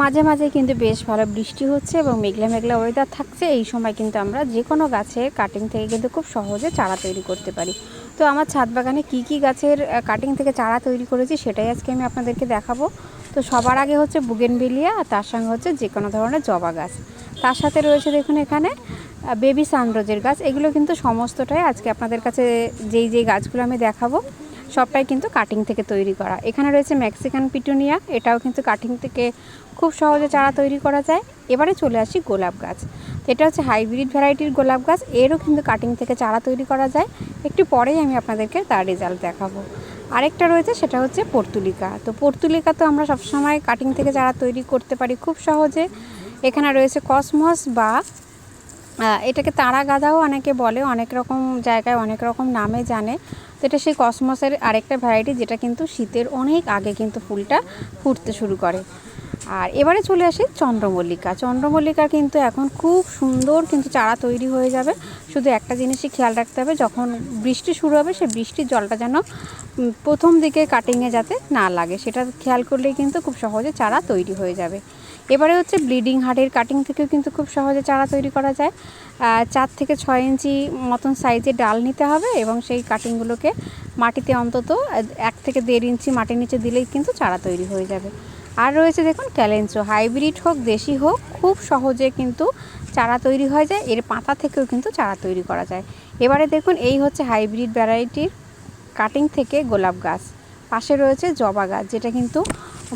মাঝে মাঝে কিন্তু বেশ ভালো বৃষ্টি হচ্ছে এবং মেঘলা মেঘলা ওয়েদার থাকছে। এই সময় কিন্তু আমরা যে কোনো গাছের কাটিং থেকে কিন্তু খুব সহজে চারা তৈরি করতে পারি। তো আমার ছাদ বাগানে কী কী গাছের কাটিং থেকে চারা তৈরি করেছি সেটাই আজকে আমি আপনাদেরকে দেখাবো। তো সবার আগে হচ্ছে বুগেনবিলিয়া আর তার সঙ্গে হচ্ছে যে কোনো ধরনের জবা গাছ। তার সাথে রয়েছে দেখুন এখানে বেবি সানরোজের গাছ। এগুলো কিন্তু সমস্তটাই আজকে আপনাদের কাছে যেই যেই গাছগুলো আমি দেখাবো সবটাই কিন্তু কাটিং থেকে তৈরি করা। এখানে রয়েছে মেক্সিকান পিটুনিয়া এটাও কিন্তু কাটিং থেকে খুব সহজে চারা তৈরি করা যায়। এবারে চলে আসি গোলাপ গাছ। এটা হচ্ছে হাইব্রিড ভ্যারাইটির গোলাপ গাছ, এরও কিন্তু কাটিং থেকে চারা তৈরি করা যায়। একটু পরেই আমি আপনাদেরকে তার রেজাল্ট দেখাবো। আরেকটা রয়েছে, সেটা হচ্ছে পর্তুলিকা। তো পর্তুলিকা তো আমরা সবসময় কাটিং থেকে চারা তৈরি করতে পারি খুব সহজে। এখানে রয়েছে কসমস বা এটাকে তারা গাঁদাও অনেকে বলে, অনেক রকম জায়গায় অনেক রকম নামে জানে। তো এটা সেই কসমসের আরেকটা ভ্যারাইটি যেটা কিন্তু শীতের অনেক আগে কিন্তু ফুলটা ফুটতে শুরু করে। আর এবারে চলে আসি চন্দ্রমল্লিকা। চন্দ্রমল্লিকা কিন্তু এখন খুব সুন্দর কিন্তু চারা তৈরি হয়ে যাবে। শুধু একটা জিনিসই খেয়াল রাখতে হবে, যখন বৃষ্টি শুরু হবে সে বৃষ্টির জলটা যেন প্রথম দিকে কাটিংয়ে যাতে না লাগে। সেটা খেয়াল করলেই কিন্তু খুব সহজে চারা তৈরি হয়ে যাবে। এবারে হচ্ছে ব্লিডিং হার্টের কাটিং থেকেও কিন্তু খুব সহজে চারা তৈরি করা যায়। চার থেকে ছয় ইঞ্চি মতন সাইজে ডাল নিতে হবে এবং সেই কাটিংগুলোকে মাটিতে অন্তত এক থেকে দেড় ইঞ্চি মাটির নিচে দিলেই কিন্তু চারা তৈরি হয়ে যাবে। আর রয়েছে দেখুন ক্যালেন্সো হাইব্রিড হোক, দেশি হোক, খুব সহজে কিন্তু চারা তৈরি হয়ে যায়। এর পাতা থেকেও কিন্তু চারা তৈরি করা যায়। এবারে দেখুন, এই হচ্ছে হাইব্রিড ভ্যারাইটির কাটিং থেকে গোলাপ গাছ। পাশে রয়েছে জবা গাছ, যেটা কিন্তু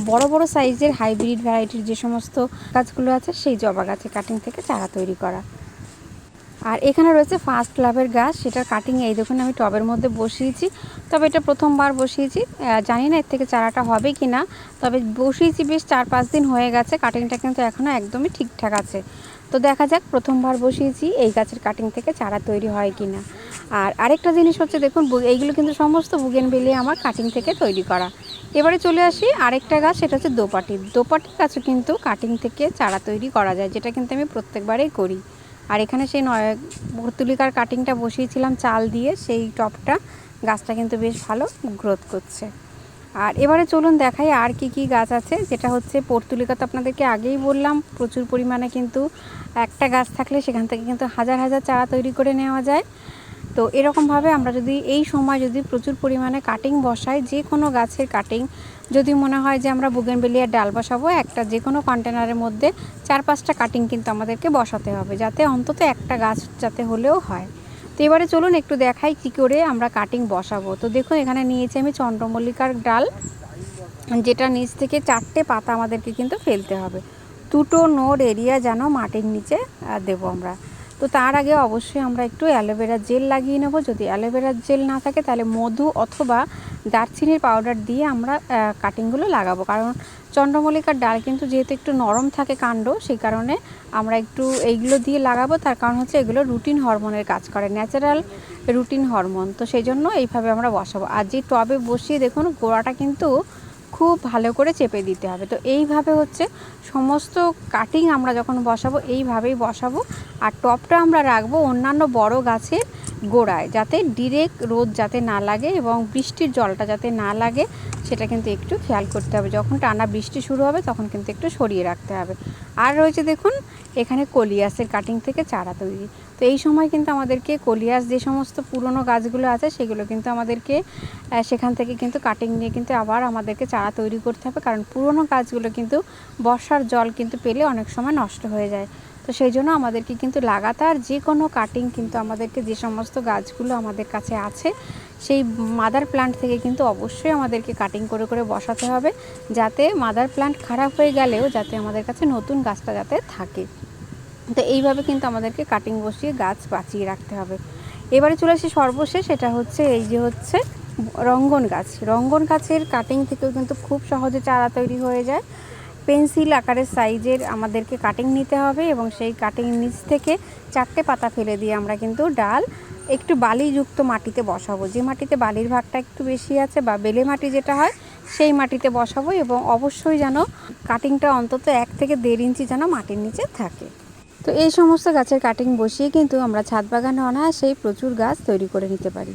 বড় বড় সাইজের হাইব্রিড ভ্যারাইটির যে সমস্ত গাছগুলো আছে, সেই জবা গাছে কাটিং থেকে চারা তৈরি করা। আর এখানে রয়েছে ফার্স্ট লাভের গাছ, সেটার কাটিং এই দেখুন আমি টবের মধ্যে বসিয়েছি। তবে এটা প্রথমবার বসিয়েছি জানি না এর থেকে চারাটা হবে কি না তবে বসিয়েছি বেশ চার পাঁচ দিন হয়ে গেছে কাটিংটা কিন্তু এখনও একদমই ঠিকঠাক আছে। তো দেখা যাক, প্রথমবার বসিয়েছি, এই গাছের কাটিং থেকে চারা তৈরি হয় কি না আর আরেকটা জিনিস হচ্ছে, দেখুন এইগুলো কিন্তু সমস্ত বুগেন বেলিয়ে আমার কাটিং থেকে তৈরি করা। এবারে চলে আসি, আরেকটা গাছ, সেটা হচ্ছে দোপাটি। দোপাটি গাছও কিন্তু কাটিং থেকে চারা তৈরি করা যায়, যেটা কিন্তু আমি প্রত্যেকবারেই করি। আর এখানে সেই নয়, ভর্তুলিকার কাটিংটা বসিয়েছিলাম চাল দিয়ে, সেই টপটা। গাছটা কিন্তু বেশ ভালো গ্রোথ করছে। আর এবারে চলুন দেখাই আর কি কি গাছ আছে, যেটা হচ্ছে পর্তুলিকা তো আপনাদেরকে আগেই বললাম, প্রচুর পরিমাণে কিন্তু একটা গাছ থাকলে সেখান থেকে কিন্তু হাজার হাজার চারা তৈরি করে নেওয়া যায়। তো এরকমভাবে আমরা যদি এই সময় যদি প্রচুর পরিমাণে কাটিং বসাই যে কোনো গাছের কাটিং যদি মনে হয় যে আমরা বুগেনবেলিয়ার ডাল বসাবো, একটা যে কোনো কন্টেনারের মধ্যে চার পাঁচটা কাটিং কিন্তু আমাদেরকে বসাতে হবে, যাতে অন্তত একটা গাছ যাতে হলেও হয়। তো এবারে চলুন একটু দেখাই কী করে আমরা কাটিং বসাবো। তো দেখুন এখানে নিয়েছি আমি চন্দ্রমল্লিকার ডাল, যেটা নিচ থেকে চারটে পাতা আমাদেরকে কিন্তু ফেলতে হবে। দুটো নোড এরিয়া যেন মাটির নিচে দেবো আমরা। তো তার আগে অবশ্যই আমরা একটু অ্যালোভেরা জেল লাগিয়ে নেব। যদি অ্যালোভেরার জেল না থাকে, তাহলে মধু অথবা দারচিনির পাউডার দিয়ে আমরা কাটিংগুলো লাগাবো। কারণ চন্দ্রমল্লিকার ডাল কিন্তু যেহেতু একটু নরম থাকে কাণ্ড, সেই কারণে আমরা একটু এইগুলো দিয়ে লাগাবো। তার কারণ হচ্ছে এগুলো রুটিন হরমোনের কাজ করে ন্যাচারাল রুটিন হরমোন তো সেই জন্য এইভাবে আমরা বসাবো। আর যে টবে বসিয়ে দেখুন, গোড়াটা কিন্তু খুব ভালো করে চেপে দিতে হবে। তো এইভাবে হচ্ছে সমস্ত কাটিং আমরা যখন বসাবো, এইভাবেই বসাবো। আর টপটা আমরা রাখব অন্যান্য বড় গাছের গোড়ায়, যাতে ডিরেক্ট রোদ যাতে না লাগে এবং বৃষ্টির জলটা যাতে না লাগে, সেটা কিন্তু একটু খেয়াল করতে হবে। যখন টানা বৃষ্টি শুরু হবে, তখন কিন্তু একটু সরিয়ে রাখতে হবে। আর রয়েছে দেখুন, এখানে কলিয়াসের কাটিং থেকে চারা তৈরি। তো এই সময় কিন্তু আমাদেরকে কলিয়াস যে সমস্ত পুরনো গাছগুলো আছে, সেগুলো কিন্তু আমাদেরকে সেখান থেকে কিন্তু কাটিং নিয়ে কিন্তু আবার আমাদেরকে চারা তৈরি করতে হবে। কারণ পুরনো গাছগুলো কিন্তু বর্ষার জল কিন্তু পেলে অনেক সময় নষ্ট হয়ে যায়। তো সেই জন্য আমাদেরকে কিন্তু লাগাতার যে কোনো কাটিং কিন্তু আমাদেরকে যে সমস্ত গাছগুলো আমাদের কাছে আছে, সেই মাদার প্ল্যান্ট থেকে কিন্তু অবশ্যই আমাদেরকে কাটিং করে করে বসাতে হবে, যাতে মাদার প্লান্ট খারাপ হয়ে গেলেও যাতে আমাদের কাছে নতুন গাছটা যাতে থাকে। তো এইভাবে কিন্তু আমাদেরকে কাটিং বসিয়ে গাছ বাঁচিয়ে রাখতে হবে। এবারে চলে আসি সর্বশেষ এটা হচ্ছে এই যে হচ্ছে রঙ্গন গাছ। রঙ্গন গাছের কাটিং থেকেও কিন্তু খুব সহজে চারা তৈরি হয়ে যায়। পেন্সিল আকারের সাইজের আমাদেরকে কাটিং নিতে হবে এবং সেই কাটিং নিচ থেকে চারটে পাতা ফেলে দিয়ে আমরা কিন্তু ডাল একটু বালিযুক্ত মাটিতে বসাবো। যে মাটিতে বালির ভাগটা একটু বেশি আছে বা বেলে মাটি যেটা হয়, সেই মাটিতে বসাবো এবং অবশ্যই যেন কাটিংটা অন্তত এক থেকে দেড় ইঞ্চি যেন মাটির নিচে থাকে। তো এই সমস্ত গাছের কাটিং বসিয়ে কিন্তু আমরা ছাদ বাগানে অনায়াসেই প্রচুর গাছ তৈরি করে নিতে পারি।